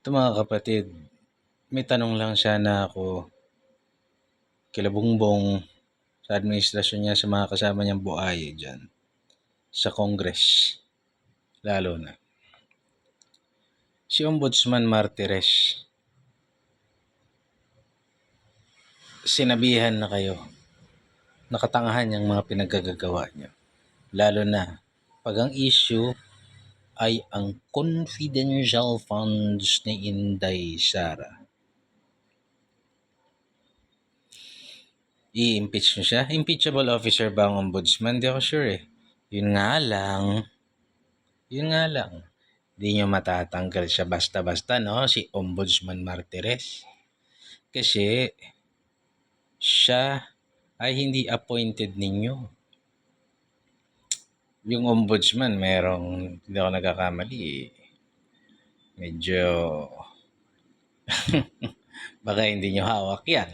Ito mga kapatid, may tanong lang sana ako kila Bongbong sa administrasyon niya sa mga kasama niyang buhaye dyan sa Congress. Lalo na. Si Ombudsman Martires, sinabihan na kayo, nakatangahan niyang mga pinagagagawa niyo. Lalo na, pag ang issue ay ang confidential funds ni Inday Sara. I-impeach nyo siya? Impeachable officer ba ang ombudsman? Di ako sure eh. Yun nga lang, yun nga lang, di nyo matatanggal siya basta-basta, no? Si Ombudsman Martires. Kasi, siya ay hindi appointed ninyo. Yung ombudsman, merong, hindi ako nagkakamali, medyo, baka hindi nyo hawak yan.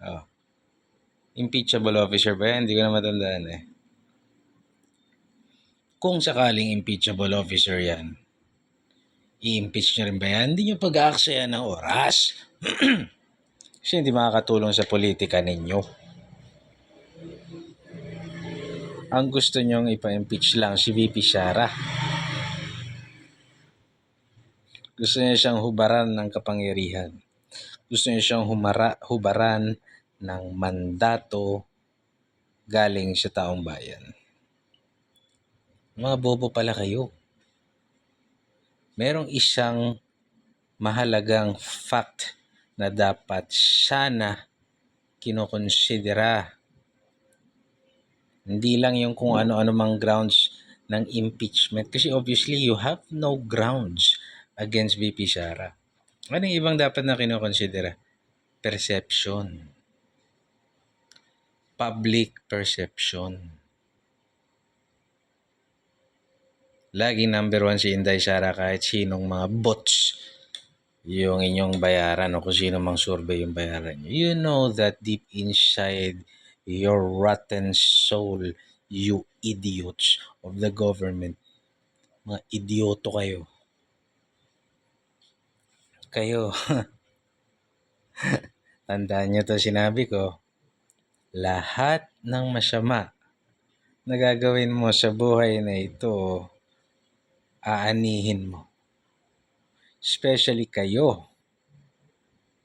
Oh. Impeachable officer ba yan? Hindi ko na matandaan eh. Kung sakaling impeachable officer yan, i-impeach nyo rin ba yan? Hindi nyo pag-aaksaya ng oras. Kasi hindi makakatulong sa politika ninyo. Ang gusto nyong ipa-impeach lang si VP Sara. Gusto niya siyang hubaran ng kapangyarihan. Gusto niya siyang humara, hubaran ng mandato galing sa taong bayan. Mga bobo pala kayo. Merong isang mahalagang fact na dapat sana kinokonsidera. Hindi lang yung kung ano-ano mang grounds ng impeachment. Kasi obviously, you have no grounds against VP Sara. Anong ibang dapat na kinokonsidera? Perception. Public perception. Lagi number one si Inday Sara kahit sinong mga bots yung inyong bayaran o kung sino mang survey yung bayaran nyo. You know that deep inside your rotten soul, you idiots of the government. Mga idioto kayo. Kayo. Tandaan nyo to sinabi ko. Lahat ng masama na gagawin mo sa buhay na ito, aanihin mo. Especially kayo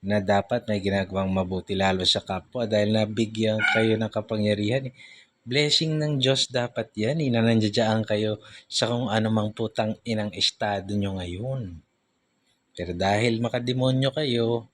na dapat may ginagawang mabuti lalo sa kapwa dahil nabigyan kayo ng kapangyarihan. Blessing ng Diyos dapat yan. Inanandiyan kayo sa kung anumang putang inang estado nyo ngayon. Pero dahil makademonyo kayo,